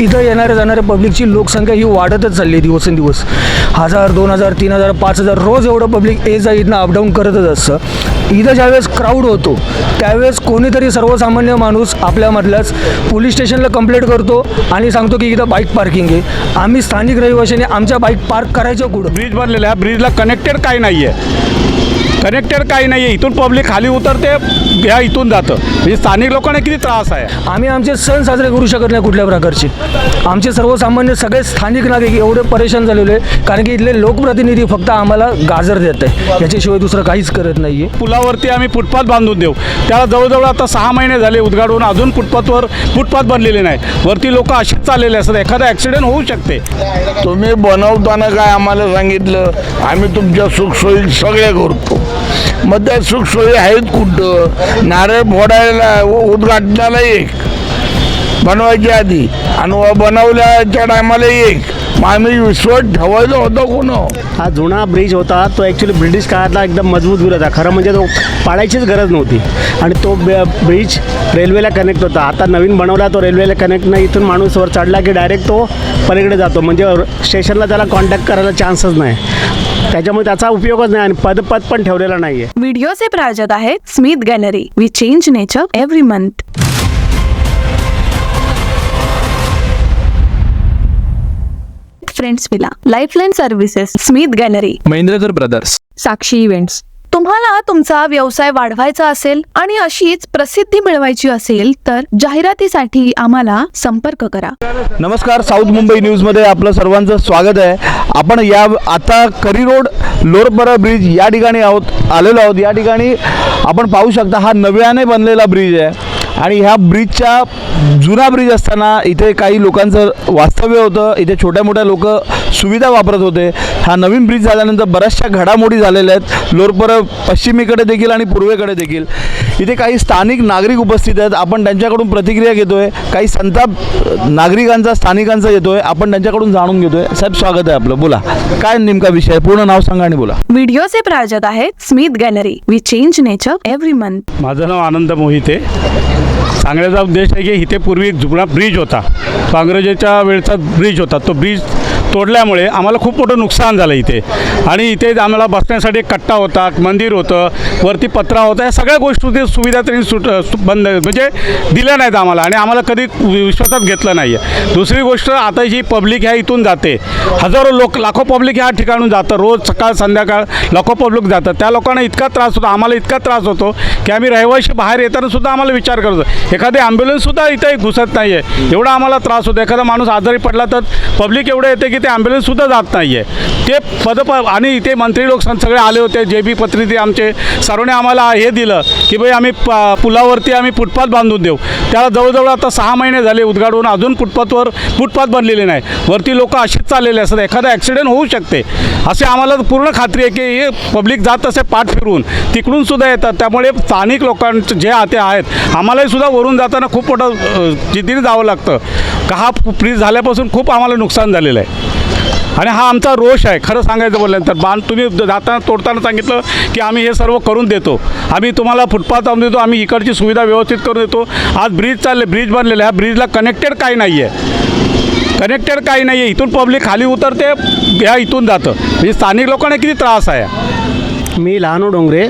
इथं येणाऱ्या जाणाऱ्या पब्लिकची लोकसंख्या ही वाढतच चालली आहे दिवसेंदिवस. हजार दोन हजार तीन हजार पाच हजार रोज एवढं पब्लिक ये जा इथनं अपडाऊन करतच असतं. इथं ज्यावेळेस क्राऊड होतो त्यावेळेस कोणीतरी सर्वसामान्य माणूस आपल्यामधल्याच पोलीस स्टेशनला कंप्लेंट करतो आणि सांगतो की इथं बाईक पार्किंग आहे. आम्ही स्थानिक रहिवाशांनी आमच्या बाईक पार्क करायच्या कुठं? ब्रिज बनलेला आहे. ब्रिजला कनेक्टेड काही नाही आहे कनेक्टेड काही नाही आहे इथून पब्लिक खाली उतरते ह्या इथून जातं. म्हणजे स्थानिक लोकांना किती त्रास आहे? आम्ही आमचे सण साजरे करू शकत नाही कुठल्या प्रकारचे. आमचे सर्वसामान्य सगळे स्थानिक नागरिक एवढे परेशान झालेले आहे कारण की इथले लोकप्रतिनिधी फक्त आम्हाला गाजर देत आहे याच्याशिवाय दुसरं काहीच करत नाही आहे पुलावरती आम्ही फुटपाथ बांधून देऊ. त्याला जवळजवळ आता सहा महिने झाले उद्घाटून अजून फुटपाथवर फुटपाथ बनलेले नाही. वरती लोक अशीच चाललेले असतात. एखादा ॲक्सिडेंट होऊ शकते. तुम्ही बनवताना काय आम्हाला सांगितलं? आम्ही तुमच्या सुखसोयी सगळ्या करतो. मग सुखसोयी आहेत कुठं? नारळ फोडायला उद्घाटनाला एक. बनवायच्या आधी. आणि बनवल्याच्या टायमाला एक. आम्ही विश्वास ठेवायचा होता कोण हा जुना ब्रिज होता तो ॲक्च्युली ब्रिटिश काळातला एकदम मजबूत ब्रिज होता. खरं म्हणजे तो पाडायचीच गरज नव्हती. आणि तो ब- ब्रिज रेल्वेला कनेक्ट होता. आता नवीन बनवला तो रेल्वेला कनेक्ट नाही. इथून माणूस वर चढला की डायरेक्ट तो पलीकडे जातो. म्हणजे स्टेशनला त्याला कॉन्टॅक्ट करायला चान्सच नाही. त्याच्यामुळे त्याचा उपयोगच नाही आणि पद पद पण ठेवलेला नाही आहे व्हिडिओचे प्रायोजक आहेत Smith gallery we change nature every month friends villa lifeline services Smith gallery Mahendrakar brothers Sakshi events तुम्हाला तुमचा व्यवसाय वाढवायचा असेल आणि अशीच प्रसिद्धी मिळवायची असेल तर जाहिरातीसाठी आम्हाला संपर्क करा. नमस्कार साऊथ मुंबई न्यूजमध्ये आपलं सर्वांचं स्वागत आहे. आपण या आता करी रोड लोरपरा ब्रिज या ठिकाणी आहोत आलेलो आहोत. या ठिकाणी आपण पाहू शकता हा नव्याने बनलेला ब्रिज आहे. आणि ह्या ब्रिजच्या जुना ब्रिज असताना इथे काही लोकांचं वास्तव्य होतं. इथे छोट्या मोठ्या लोक सुविधा वापरत होते. हा नवीन ब्रिज झाल्यानंतर बऱ्याचशा घडामोडी झालेल्या आहेत. लोरपर पश्चिमेकडे देखील आणि पूर्वेकडे देखील. इथे काही स्थानिक नागरिक उपस्थित आहेत. आपण त्यांच्याकडून प्रतिक्रिया घेतोय. काही संताप नागरिकांचा स्थानिकांचा येतोय. आपण त्यांच्याकडून जाणून घेतोय. साहेब स्वागत आहे आपलं. बोला. काय नेमका विषय आहे? पूर्ण नाव सांगा आणि बोला. व्हिडिओचे प्रायोजक आहेत Smith gallery we change nature every month माझं नाव आनंद मोहिते. सांगण्याचा उद्देश आहे की इथे पूर्वी एक जुना ब्रिज होता. तो इंग्रजाच्या वेळचा ब्रिज होता. तो ब्रिज तोडल्यामुळे आम्हाला खूप मोठं नुकसान झालं इथे. आणि इथे आम्हाला बसण्यासाठी एक कट्टा होता मंदिर होतं वरती पत्रा होता या सगळ्या गोष्टी सुविधा त्यांनी सुट सु- बंद म्हणजे दिल्या नाहीत आम्हाला आणि आम्हाला कधी विश्वासात घेतलं नाही आहे दुसरी गोष्ट आता जी पब्लिक ह्या इथून जाते हजारो लोक लाखो पब्लिक ह्या ठिकाणून जातं रोज सकाळ संध्याकाळ लाखो पब्लिक जातं त्या लोकांना इतका त्रास होतो आम्हाला इतका त्रास होतो की आम्ही रहिवाशी बाहेर येताना सुद्धा आम्हाला विचार करतो एखादी ॲम्ब्युलन्ससुद्धा इथे घुसत नाही आहे एवढा आम्हाला त्रास होतो. एखादा माणूस आजारी पडला तर पब्लिक एवढं येते की ते ॲम्ब्युलन्ससुद्धा जात नाही आहे ते पद आणि इथे मंत्री लोक सगळे आले होते जे बी प्रतिनिधी आमचे सर्वांनी आम्हाला हे दिलं की भाई आम्ही प पुलावरती आम्ही फुटपाथ बांधून देऊ. त्याला जवळजवळ आता सहा महिने झाले उद्घाटून अजून फुटपाथवर फुटपाथ बनलेले नाही. वरती लोक अशीच चाललेले असतात एखादा ॲक्सिडेंट होऊ शकते. असे आम्हाला पूर्ण खात्री आहे की हे पब्लिक जात असे पाठ फिरून तिकडून सुद्धा येतात. त्यामुळे स्थानिक लोकांचे जे आते आहेत आम्हालाही सुद्धा वरून जाताना खूप मोठं जिद्दीने जावं लागतं. का हा फ्रीज झाल्यापासून खूप आम्हाला नुकसान झालेलं आहे. आणि हा आमचा रोष आहे. खरं सांगायचं बोलल्यानंतर बांध तुम्ही जाताना तोडताना सांगितलं की आम्ही हे सर्व करून देतो. आम्ही तुम्हाला फुटपाथ आणून देतो. आम्ही इकडची सुविधा व्यवस्थित करून देतो. आज ब्रिज चालले ब्रिज बनलेला ह्या ब्रिजला कनेक्टेड काही नाही आहे कनेक्टेड काही नाही आहे इथून पब्लिक खाली उतरते ह्या इथून जातं. म्हणजे स्थानिक लोकांना किती त्रास आहे? मी लहानू हो डोंगरे.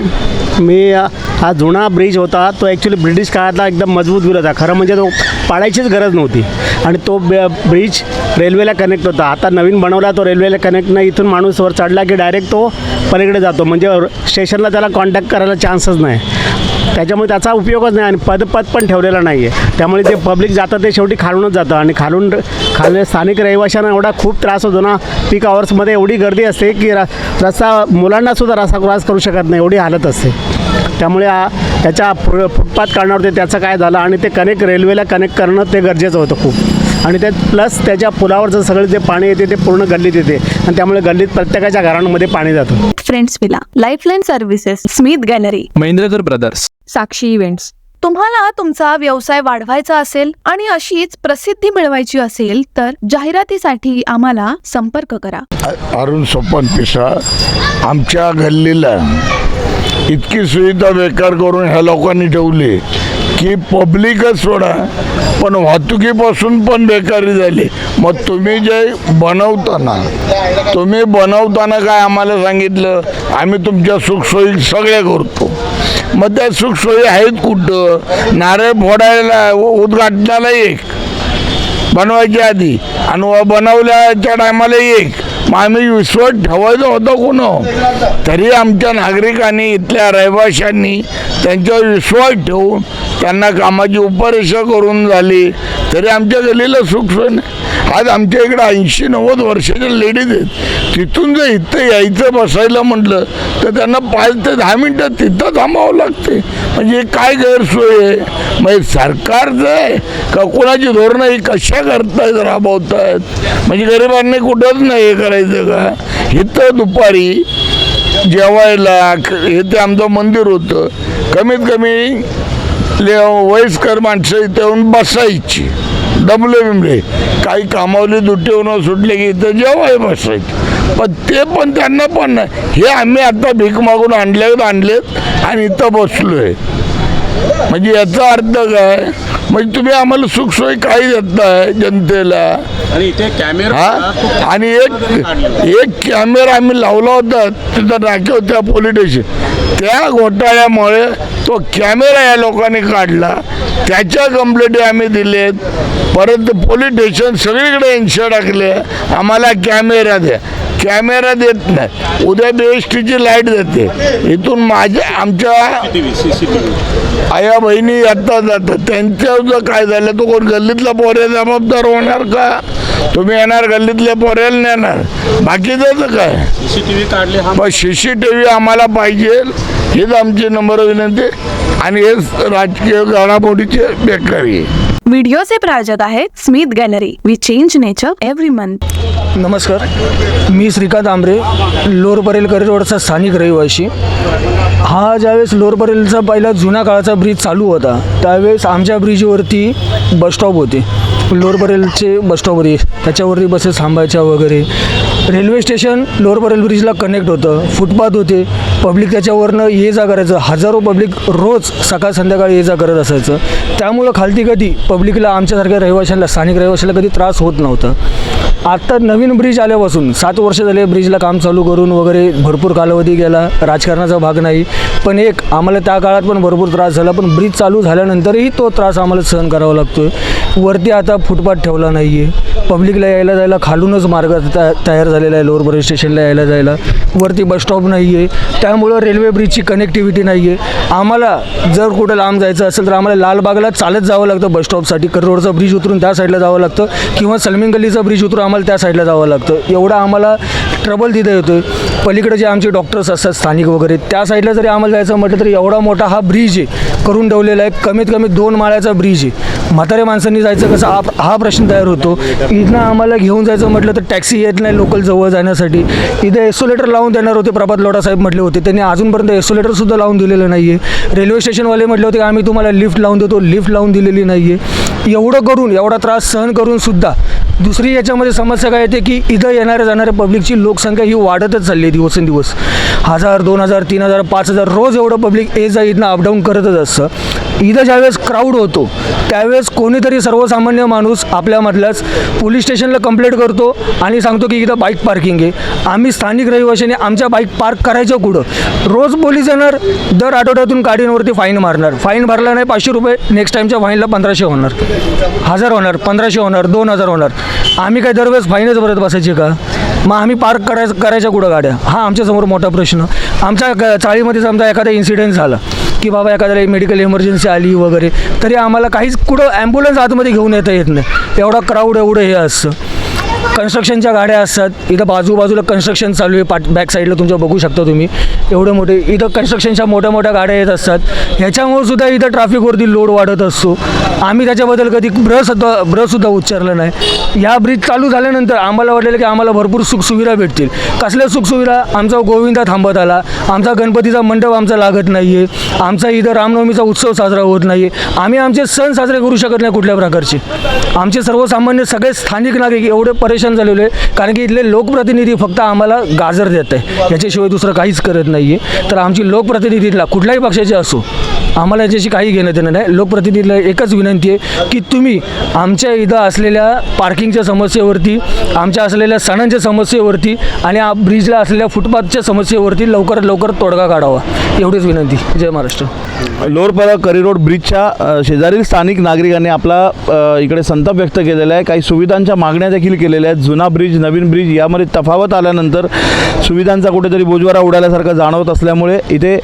मी हा जुना ब्रिज होता. तो ॲक्च्युली ब्रिटिश काळातला एकदम मजबूत गेला होता खरं म्हणजे तो पाडायचीच गरज नव्हती. आणि तो ब- ब्रिज रेल्वेला कनेक्ट होता. आता नवीन बनवला तो रेल्वेला कनेक्ट नाही. इथून माणूस वर चढला की डायरेक्ट तो पलीकडे जातो. म्हणजे स्टेशनला त्याला कॉन्टॅक्ट करायला चान्सच नाही. त्याच्यामुळे त्याचा उपयोगच नाही आणि पद पद पण ठेवलेला नाही आहे त्यामुळे ते पब्लिक जातं ते शेवटी खालूनच जातं. आणि खालून खाल स्थानिक रहिवाशांना एवढा खूप त्रास होतो ना पीक आवर्समध्ये एवढी गर्दी असते की र रस्ता मुलांनासुद्धा रस्ता क्रॉस करू शकत नाही. एवढी हालत असते. त्यामुळे त्याच्या फु फुटपाथ काढणार होते त्याचं काय झालं आणि ते कनेक्ट रेल्वेला कनेक्ट करणं ते गरजेचं होतं खूप. आणि त्यात प्लस त्याच्या पुलावरचं सगळं जे पाणी येते ते पूर्ण गल्लीत येते. आणि त्यामुळे गल्लीत प्रत्येकाच्या घरांमध्ये पाणी जातं. Friends villa lifeline services Smith gallery Mahendrakar brothers Sakshi events तुम्हाला तुमचा व्यवसाय वाढवायचा असेल आणि अशीच प्रसिद्धी मिळवायची असेल तर जाहिरातीसाठी आम्हाला संपर्क करा. अरुण सोपन पिसा आमच्या गल्लीला इतकी सुविधा बेकार करून ह्या लोकांनी ठेवली. की पब्लिकच सोडा पण वाहतुकीपासून पण बेकारी झाली. मग तुम्ही जे बनवताना तुम्ही बनवताना काय आम्हाला सांगितलं? आम्ही तुमच्या सुखसोयी सगळ्या करतो. मग त्या सुखसोयी आहेत कुठं? नारळ फोडायला उद्घाटनाला एक बनवायच्या आधी. आणि व बनवल्याच्या टायमाला एक. मग आम्ही विश्वास ठेवायचा होता कोण? तरी आमच्या नागरिकांनी इथल्या रहिवाशांनी त्यांच्यावर विश्वास ठेवून त्यांना कामाची उपरेषा करून झाली. तरी आमच्या गलीला सुख सोय नाही. आज आमच्या इकडे ऐंशी नव्वद वर्षाच्या लेडीज आहेत. तिथून जर इथं यायचं बसायला म्हटलं तर त्यांना पाच ते दहा मिनटं तिथं थांबावं लागते. म्हणजे काय गैरसोय आहे? म्हणजे सरकारचं आहे का कोणाची धोरणं ही कशा करतायत राबवतायत? म्हणजे गरिबांनी कुठंच नाही हे करायचं का? इथं दुपारी जेवायला इथे आमचं मंदिर होतं. कमीत कमी ले वयस्कर माणसं इथे येऊन बसायची. दमले बिमले. काही कामावली दुट्टीवरून सुटले की इथं जेवाय बसायचे. पण ते पण त्यांना पण नाही. हे आम्ही आता भीक मागून आणलेत आणलेत आणि इथं बसलोय. म्हणजे याचा अर्थ काय? म्हणजे तुम्ही आम्हाला सुखसोयी काही देताय जनतेला. आणि इथे कॅमेरा हा? आणि एक एक कॅमेरा आम्ही लावला होता तिथं नाके होत्या पोलीस स्टेशन त्या घोटाळ्यामुळे तो कॅमेरा या लोकांनी काढला. त्याच्या कंप्लेंटी आम्ही दिलेत परत पोलीस स्टेशन सगळीकडे इन्शा टाकले. आम्हाला कॅमेरा द्या. कॅमेरा देत नाही. उद्या बी एस टीची लाइट देते. इथून माझ्या आमच्या आया बहिणी आत्ता जातात. त्यांच्या जर काय झालं? तो कोण गल्लीतला पोऱ्या जबाबदार होणार का? तुम्ही येणार गल्लीतल्या पोऱ्याला नेणार. बाकीचं काय? सीसीटीव्ही काढले हा मग सी सी टी व्ही आम्हाला पाहिजे. हीच आमची नंबर विनंती. आणि हेच राजकीय घडामोडीचे बेकारी. आहे व्हिडिओचे प्रायोजक आहेत Smith gallery we change nature every month नमस्कार. मी श्रीकांत आंबरे लोअर परेल रोडचा स्थानिक रहिवासी. हा ज्यावेळेस लोअर परेलचा पहिला जुन्या काळाचा ब्रिज चालू होता त्यावेळेस आमच्या ब्रिजवरती बसस्टॉप होते. लोअर परेलचे बसस्टॉप होते. त्याच्यावरती बसेस थांबायच्या वगैरे. रेल्वे स्टेशन लोअर बरेल ब्रिजला कनेक्ट होतं. फुटपाथ होते. पब्लिक त्याच्यावरनं ये जा करायचं. हजारो पब्लिक रोज सकाळ संध्याकाळी ये जा करत असायचं. त्यामुळं खालती कधी पब्लिकला आमच्यासारख्या रहिवाशांना स्थानिक रहिवाशाला कधी त्रास होत नव्हता. आत्ता नवीन ब्रिज आल्यापासून सात वर्ष झाले ब्रिजला काम चालू करून वगैरे भरपूर कालावधी गेला. राजकारणाचा भाग नाही. पण एक आम्हाला त्या काळात पण भरपूर त्रास झाला. पण ब्रिज चालू झाल्यानंतरही तो त्रास आम्हाला सहन करावा लागतो आहे वरती आता फुटपाथ ठेवला नाही आहे पब्लिकला यायला जायला खालूनच मार्ग तया तयार झालेला आहे लोअर बरेल स्टेशनला यायला जायला. वरती बस स्टॉप नाही आहे त्यामुळं रेल्वे ब्रिजची कनेक्टिव्हिटी नाही आहे आम्हाला जर कुठं लांब जायचं असेल तर आम्हाला लालबागला चालत जावं लागतं बस स्टॉपसाठी करोडचा ब्रिज उतरून त्या साईडला जावं लागतं. किंवा सलमिंग गल्लीचा ब्रिज उतरून आम्हाला त्या साईडला जावं लागतं. एवढं आम्हाला ट्रबल तिथं येतो पलीकडे जे आमचे डॉक्टर्स असतात स्थानिक वगैरे त्या साईडला जरी आम्हाला जायचं म्हटलं तरी एवढा मोठा हा ब्रिज आहे. करून ठेवलेला आहे. कमीत कमी दोन माळ्याचा ब्रिज आहे. म्हाताऱ्या माणसांनी जायचं कसं हा हा प्रश्न तयार होतो. इथनं आम्हाला घेऊन जायचं म्हटलं तर टॅक्सी येत नाही लोकल जवळ जाण्यासाठी. इथे एसोलेटर लावून देणार होते प्रभात लोटा साहेब म्हटले होते. त्यांनी अजूनपर्यंत एसोलेटरसुद्धा लावून दिलेलं नाही आहे रेल्वे स्टेशनवाले म्हटले होते की आम्ही तुम्हाला लिफ्ट लावून देतो. लिफ्ट लावून दिलेली नाही आहे एवढं करून एवढा त्रास सहन करून सुद्धा दुसरी याच्यामध्ये समस्या काय येते की इथं येणाऱ्या जाणाऱ्या पब्लिकची लोकसंख्या ही वाढतच चालली आहे दिवसेंदिवस. हजार दोन हजार तीन हजार पाच हजार रोज एवढं पब्लिक ये जा इथनं अपडाऊन करतच असतं. इथं ज्यावेळेस क्राऊड होतो त्यावेळेस कोणीतरी सर्वसामान्य माणूस आपल्यामधल्याच पोलीस स्टेशनला कंप्लेंट करतो आणि सांगतो की इथं बाईक पार्किंग आहे. आम्ही स्थानिक रहिवाशाने आमच्या बाईक पार्क करायचं कुठं? रोज पोलीस येणार दर आठवड्यातून गाडींवरती फाईन मारणार. फाईन भरला नाही पाचशे रुपये नेक्स्ट टाईमच्या फाईनला पंधराशे होणार. हजार होणार पंधराशे होणार दोन हजार होणार. आम्ही काय दरवेळेस फाईनच भरत बसायची का? मग आम्ही पार्क करायचं करायच्या कुठं गाड्या? हा आमच्यासमोर मोठा प्रश्न. आमच्या ग- चाळीमध्ये समजा एखादा इन्सिडेंट झाला. की बाबा एखाद्याला मेडिकल इमर्जन्सी आली वगैरे तरी आम्हाला काहीच कुठं ॲम्ब्युलन्स आतमध्ये घेऊन येता येत नाही. एवढा क्राऊड एवढं हे असतं. कन्स्ट्रक्शनच्या गाड्या असतात. इथं बाजूबाजूला कन्स्ट्रक्शन चालू आहे. पाठ बॅक साईडला तुमच्या बघू शकता तुम्ही. एवढे मोठे इथं कन्स्ट्रक्शनच्या मोठ्या मोठ्या गाड्या येत असतात. ह्याच्यामुळे सुद्धा इथं ट्रॅफिकवरती लोड वाढत असतो. आम्ही त्याच्याबद्दल कधी ब्रसुद्धा ब्रसुद्धा उच्चारलं नाही. या ब्रिज चालू झाल्यानंतर आम्हाला वाटलेलं की आम्हाला भरपूर सुखसुविधा भेटतील. कसल्या सुखसुविधा? आमचा गोविंदा थांबत आला. आमचा गणपतीचा मंडप आमचा लागत नाही आहे आमचा इथं रामनवमीचा उत्सव साजरा होत नाही आहे आम्ही आमचे सण साजरे करू शकत नाही कुठल्या प्रकारचे. आमचे सर्वसामान्य सगळे स्थानिक नागरिक एवढे परेशान झालेले आहे. कारण की इथले लोकप्रतिनिधी फक्त आम्हाला गाजर देत आहे. याच्याशिवाय दुसरं काहीच करत नाही आहे तर आमची लोकप्रतिनिधीला कुठल्याही पक्षाचे असो आम्हाला याच्याशी काही घेणं देणं नाही. लोकप्रतिनिधीला एकच विनंती आहे की तुम्ही आमच्या इथं असलेल्या पार्किंगच्या समस्येवरती आमच्या असलेल्या सणांच्या समस्येवरती आणि ब्रिजला असलेल्या फुटपाथच्या समस्येवरती लवकरात लवकर तोडगा काढावा. एवढीच विनंती. जय महाराष्ट्र. लोअरपरा करी रोड ब्रिजच्या शेजारील स्थानिक नागरिकांनी आपला इकडे संताप व्यक्त केलेला आहे. काही सुविधांच्या मागण्या देखील केलेल्या आहेत. जुना ब्रिज नवीन ब्रिज यामध्ये तफावत आल्यानंतर सुविधांचा कुठेतरी बोजवारा उडाल्यासारखं जाणवत असल्यामुळे इथे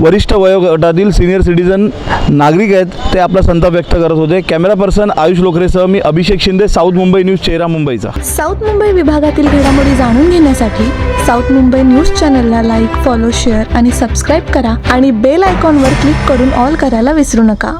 वरिष्ठ वयोगटातील सिनियर सिटीजन नागरिक आहेत ते आपला संताप व्यक्त करत होते. कॅमेरा पर्सन आयुष लोकरेसह मी अभिषेक शिंदे साऊथ मुंबई न्यूज चेहरा मुंबईचा. साऊथ मुंबई विभागातील घडामोडी जाणून घेण्यासाठी साऊथ मुंबई न्यूज चॅनलला लाईक फॉलो शेअर आणि सबस्क्राईब करा आणि बेल आयकॉनवर क्लिक करून ऑल करायला विसरू नका.